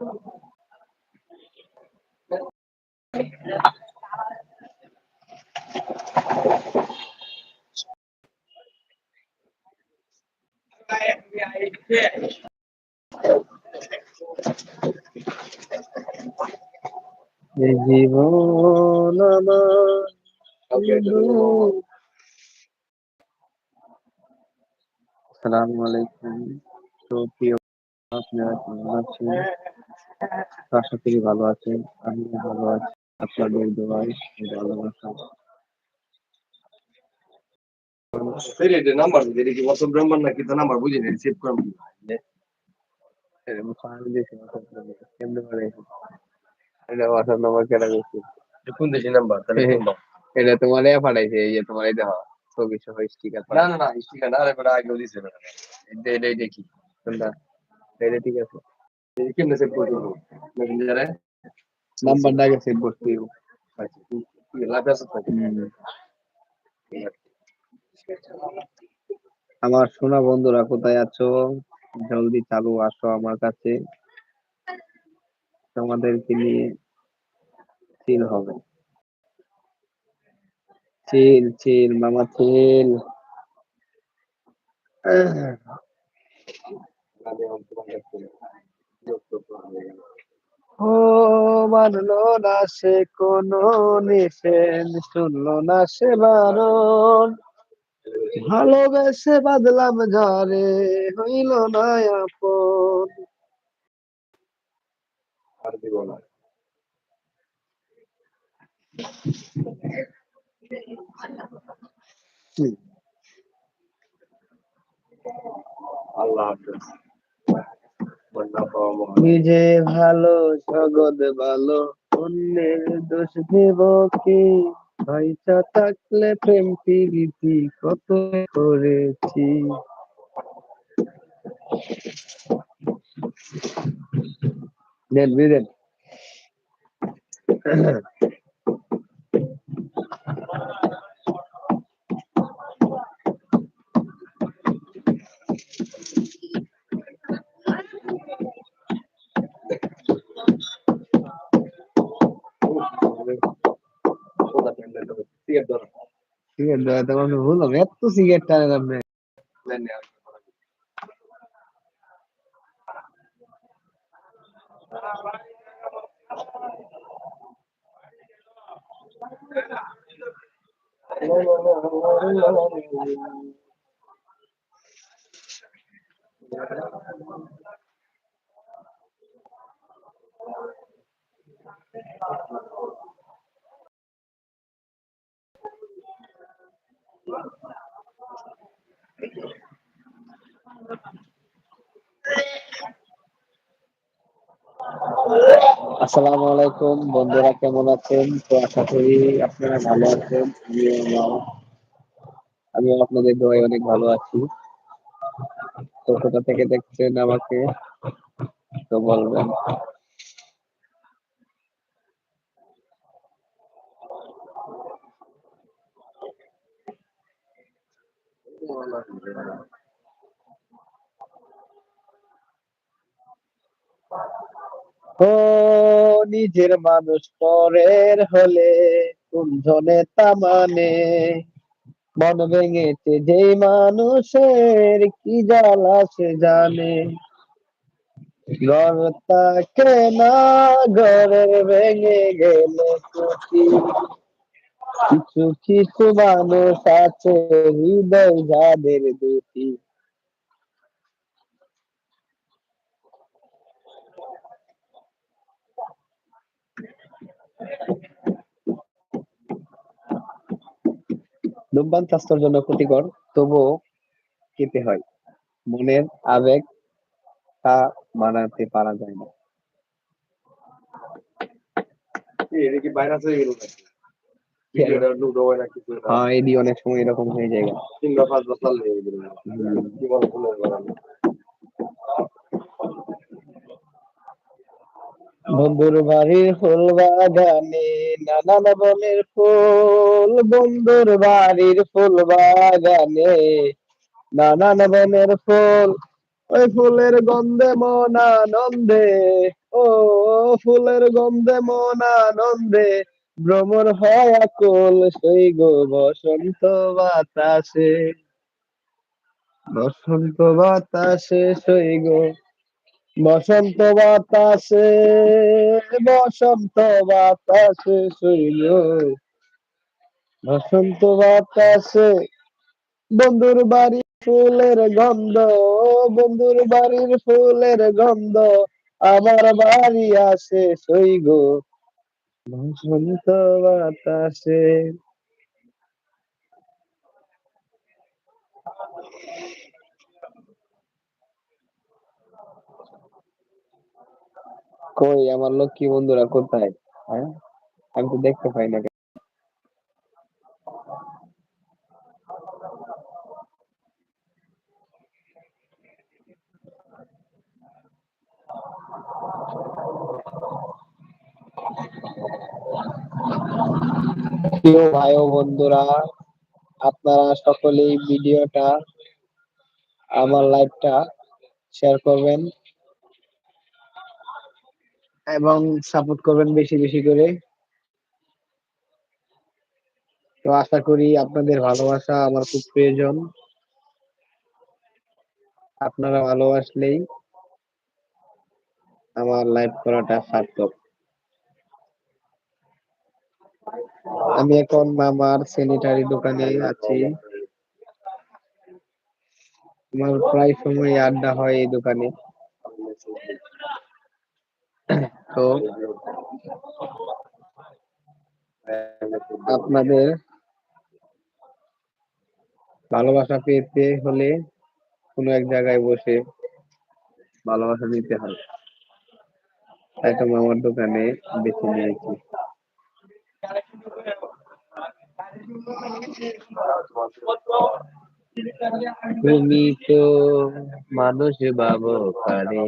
এই জীবন আমার আসসালামু আলাইকুম তো প্রিয় আপনারা কেমন আছেন আশা করি ভালো আছেন। আমি ভালো আছি। আপনাদের দোয়ায় ভালোবাসা। নাম্বার কি নাম্বার নাকি তো নাম্বার সেভ এটা তোমার এ পাঠাইছে এই যে তোমার এই দেখো সহ স্টিকার না না না স্টিকার না আরে বড় আগে দিছে না এটা এটা এটা কি কোনটা? এটা ঠিক আছে। কেমনে সেভ করব মেসেঞ্জারে নাম্বারটা আগে সেভ করতে হবে। আমার সোনা বন্ধুরা কোথায় আছো জলদি চালু আসো আমার কাছে তোমাদেরকে নিয়ে চিল হবে চিল চিল মামা চিল ও মানলো না সে কোনো নিষেধ শুনলো না সে বারণ। ভালোবেসে বাদলাম ঝরে হইল না আপন। আর দিব না। আল্লাহ হাফেজ। নিজে ভালো, জগৎ ভালো, অন্যের দোষ দেব কি? পয়সা থাকলে প্রেম প্রীতি কত করেছি? দেন, বুঝলেন? সিগারেট দেওয়া তোমার ভুল হবে। এত সিগারেট টানেন আপনি। Thank নি আসসালামু আলাইকুম। বন্ধুরা, কেমন আছেন? তো আশা করি আপনারা ভালো আছেন, আমিও আপনাদের দোয়ায় অনেক ভালো আছি। তো কোথা থেকে দেখছেন আমাকে? তো বলবেন। ও নিজের মানুষ পরের হলে কুঞ্জনে তা মানে ভেঙেছে যেই মানুষের কি জ্বালা সে জানে। ঘর তাকে না, ঘরের ভেঙে গেলে কিছু কিছু মানুষ আছে হৃদয় যাদের দুটি। ধূমপান স্বাস্থ্যের জন্য ক্ষতিকর তবুও খেতে হয়। মনের আবেগ তা মানাতে পারা যায় না। হয়ে। হয় এদি অনেক সময় এরকম হয়ে যায়। তিন বা পাঁচ বছর লেগে গেল। কি বলে শুনে গেলাম। বন্ধুর বাড়ির ফুল বাগানে, নানান বনের ফুল, বন্ধুর বাড়ির ফুল বাগানে। নানান বনের ফুল, ওই ফুলের গন্ধে মন আনন্দে ও, ফুলের গন্ধে মন আনন্দে। ভ্রমর হয় আকুল, সেই গো বসন্ত বাতাসে। বসন্ত বাতাসে সই গো বসন্ত বাতাসে বসন্ত বাতাসে গো বসন্ত বাতাসে, বন্ধুর বাড়ির ফুলের গন্ধ, বন্ধুর বাড়ির ফুলের গন্ধ, আমার বাড়ি আসে সই গো। বসন্ত বাতাসে। কই আমার লক্ষ্মী বন্ধুরা কোথায়? হ্যাঁ? আমি তো দেখতে পাই না? প্রিয় ভাই ও বন্ধুরা, আপনারা সকলেই ভিডিওটা, আমার লাইভটা শেয়ার করবেন। এবং সাপোর্ট করবেন বেশি বেশি করে। তো আশা করি আপনাদের ভালোবাসা আমার খুব প্রয়োজন। আপনারা ভালোবাসলেই আমার লাইভ করাটা সার্থক। আমি এখন মামার স্যানিটারি দোকানে আছি। আমার প্রায় সময় আড্ডা হয় এই দোকানে। তো আপনাদের ভালোবাসা পেতে হলে কোনো এক জায়গায় বসে ভালোবাসা নিতে হয়। তাই তো মামার দোকানে বেছে নিয়েছি। তুমি তো মানুষ বাবু কারে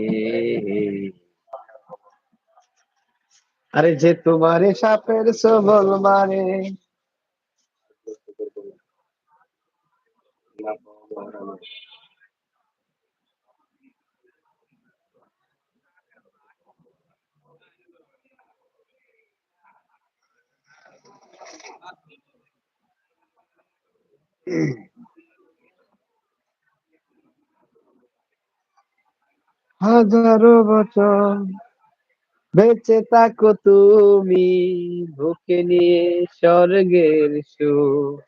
আরে যে তোমারে সাপের সবল মারে হাজারো বছর বেঁচে থাকো তুমি বুকে নিয়ে স্বর্গের সুখ।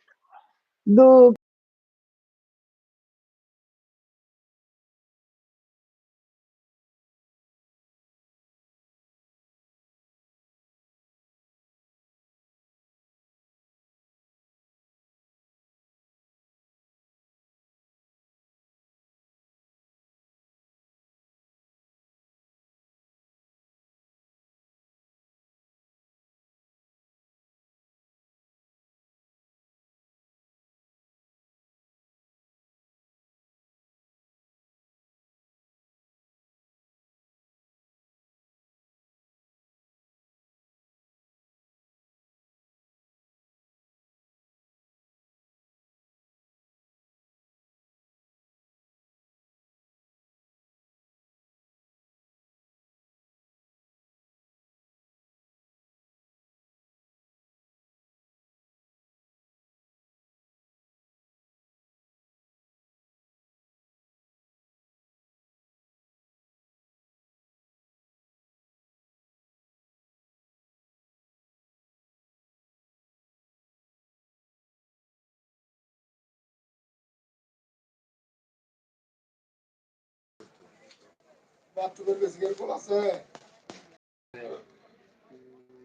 দুঃখ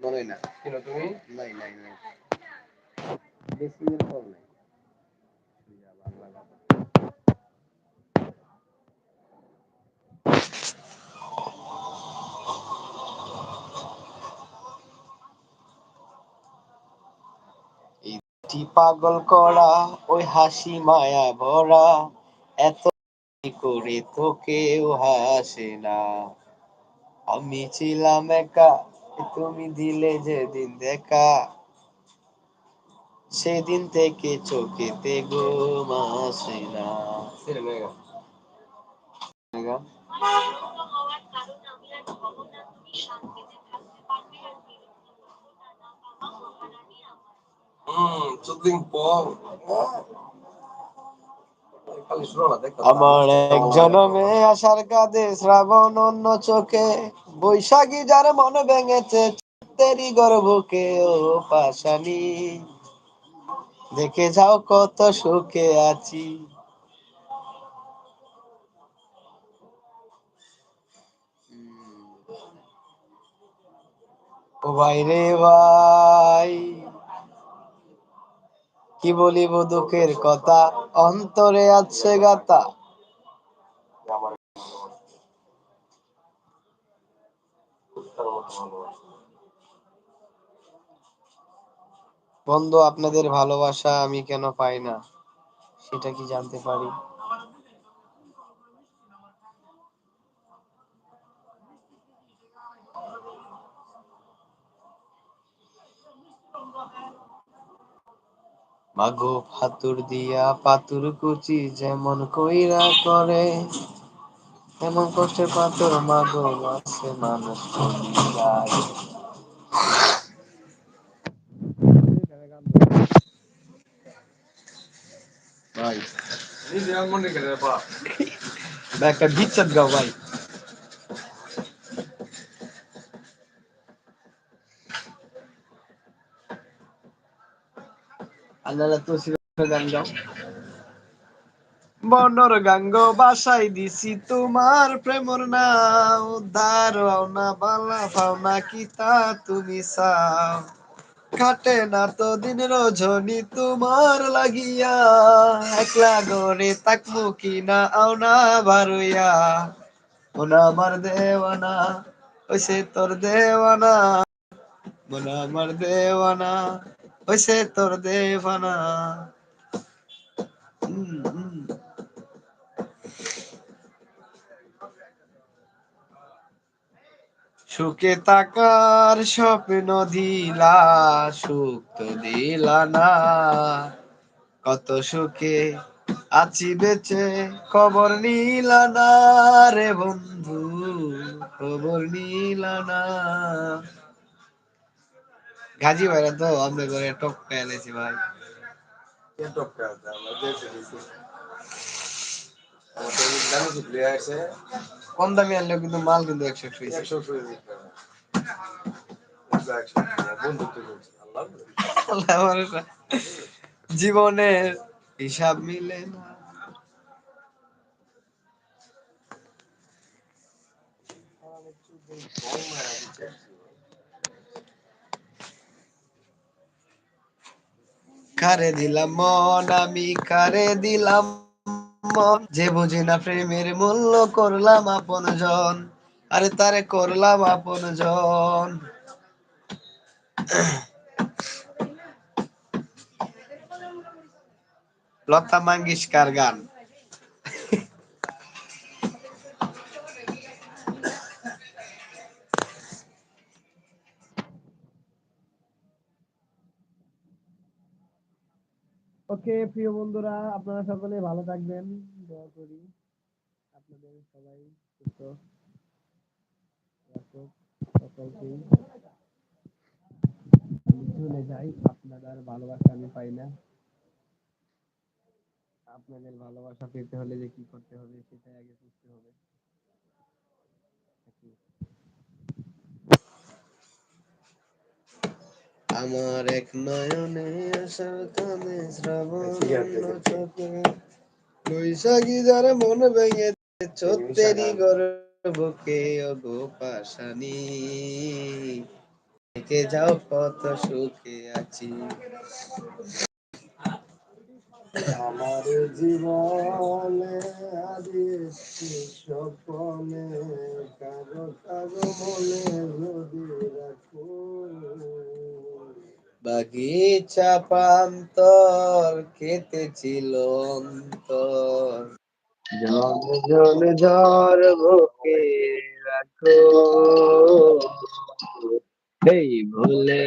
মনে না। কেন তুমি? নাই নাই নাই। বেশি এর নাই বাংলা কথা। কি পাগল করা ওই হাসি মায়া ভরা এত করে তো কেউ হাসে না। আমি ছিলাম একা, তুমি দিলে যেদিন দেখা। সেদিন থেকে চোখেতে ঘুম আসে না। হম, কিছুদিন পর। আমার এক জনমে আসার কাঁধে শ্রাবণ অন্য চোখে বৈশাখী যার মন ভেঙেছে তেরি গর্ভকে ও পাশানি। দেখে যাও কত সুখে আছি। ও ভাই রে ভাই। কি বলিব দুঃখের কথা? অন্তরে আছে গাতা বন্ধু, আপনাদের ভালোবাসা আমি কেন পাই না? সেটা কি জানতে পারি? মাগো ফাতুর দিয়া পাতুর কুচি যেমন কইরা করে এমন কষ্টে পাথর মাগো আছে মানুষ যায় ভাই একটা বিচ্ছেদ গাও ভাই। আপনারা তো গান গাও। বনর গাঙ্গ বাসাই দিছি তোমার প্রেমর নাও দাঁড়াও না, বালা পাও না কি তা তুমি চাও। কাটে না তো দিন রজনী তোমার লাগিয়া। একলা গরে তাকমু কি না, আও না বারুইয়া। ওনা আমার দেওয়ানা ওইসে তোর দেওয়ানা। মোনা আমার দেওয়ানা। ওইসে তোর হুম। সুখে তাকার স্বপ্ন দিলা, সুখ তো দিলা না কত সুখে আছি বেঁচে, খবর নিলা না রে বন্ধু, খবর নিলা না গাজী ভাইরা তো আমাদের ঘরে টক পেয়েছি ভাই। কে টপকে আছে আমরা দেখে দিছি আমার তো জানো তো প্লেয়ার আছে। কম দামি আনলেও কিন্তু মাল কিন্তু একশো একশো। জীবনের হিসাব মিলে না। কারে দিলাম মন, আমি কারে দিলাম মন। যে বুঝি না প্রেমের মূল্য করলাম আপন জন, আরে তারে করলাম আপন জন। লতা মঙ্গেশকর গান। ওকে, প্রিয় বন্ধুরা, আপনারা সকলে ভালো থাকবেন। দোয়া করি আপনাদের সবাই সুস্থ আমি চলে যাই, আপনাদের ভালোবাসা আমি পাই না। আপনাদের ভালোবাসা পেতে হলে যে কি করতে হবে, সেটাই আগে বুঝতে হবে। আমার এক নয়নে আশার কানে শ্রাবণ বৈশাখী যার মন ভেঙে চত্তেরি গর্ভকে অগো পাশানি থেকে যাও কত সুখে আছি। আমার জীবনে আদিষ্টি স্বপনে কারও কারও মনে যদি রাখো। বাগিচা প্রান্তর খেতে ছিল অন্তর। জল ঝর ঝড় বুকে রাখো। এই ভুলে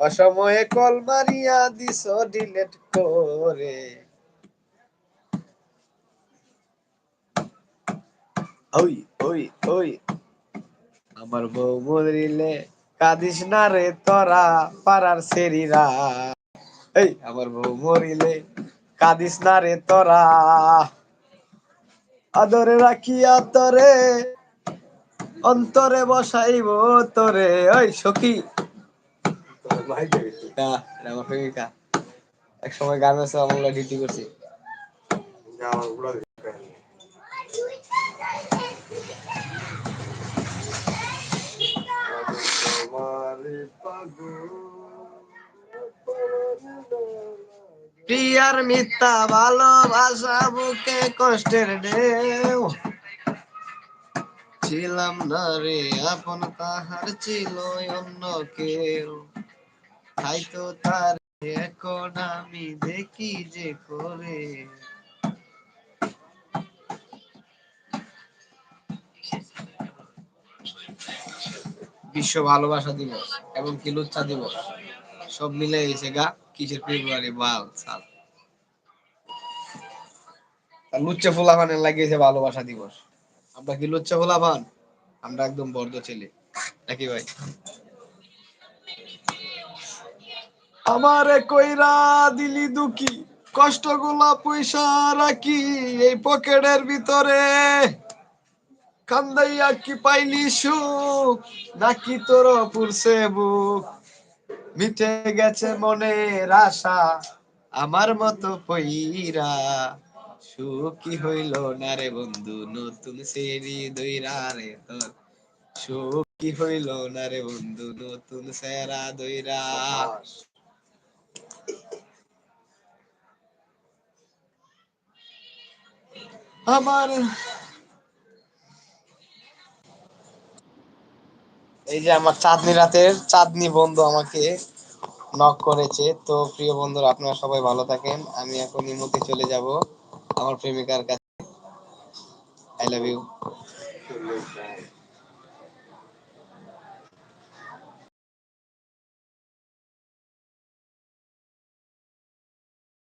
অসময়ে কল মারিয়া দিস ডিলেট করে। ওই ওই ওই। আমার বউ মরিলে কাঁদিস না রে তোরা পাড়ার সেরিরা। এই আমার বউ মরিলে কাঁদিস না রে তোরা। আদরে রাখিয়া তরে অন্তরে বসাইব তোরে। ওই সখী। না প্রেমিকা এক সময় গার্মেন্টসে আমরা ডিউটি করছি। প্রিয়ার মিথ্যা ভালোবাসা বুকে কষ্টের ঢেউ। ছিলাম না রে আপন তাহার ছিল অন্য কেউ। হয়তো তার এখন আমি দেখি যে করে। বিশ্ব ভালোবাসা দিবস এবং কি লুচ্চা দিবস। সব মিলে এসে গা কিসের ফেব্রুয়ারি? বাল সাল লুচ্চা ফোলাভানে লাগিয়েছে ভালোবাসা দিবস। আমরা কি লুচ্চা ফোলাভান আমরা একদম বর্দ ছেলে। নাকি ভাই? আমারে কইরা দিলি দুকি কষ্টগুলা পয়সা রাখি এই পকেটের ভিতরে। কান্দাইয়া কি পাইলি সুখ, নাকি তোর পুরছে বুক? মিটে গেছে মনের আশা, আমার মতো পইরা। সুখী হইল না রে বন্ধু, নতুন সেরি দইরা রে তোর। সুখী হইল না রে বন্ধু, নতুন সেরা দইরা। আমার এই যে আমার চাঁদনি রাতের চাঁদনি বন্ধু আমাকে নক করেছে। তো প্রিয় বন্ধুরা, আপনারা সবাই ভালো থাকেন। আমি এখন ইমুতে চলে যাব আমার প্রেমিকার কাছে। I love you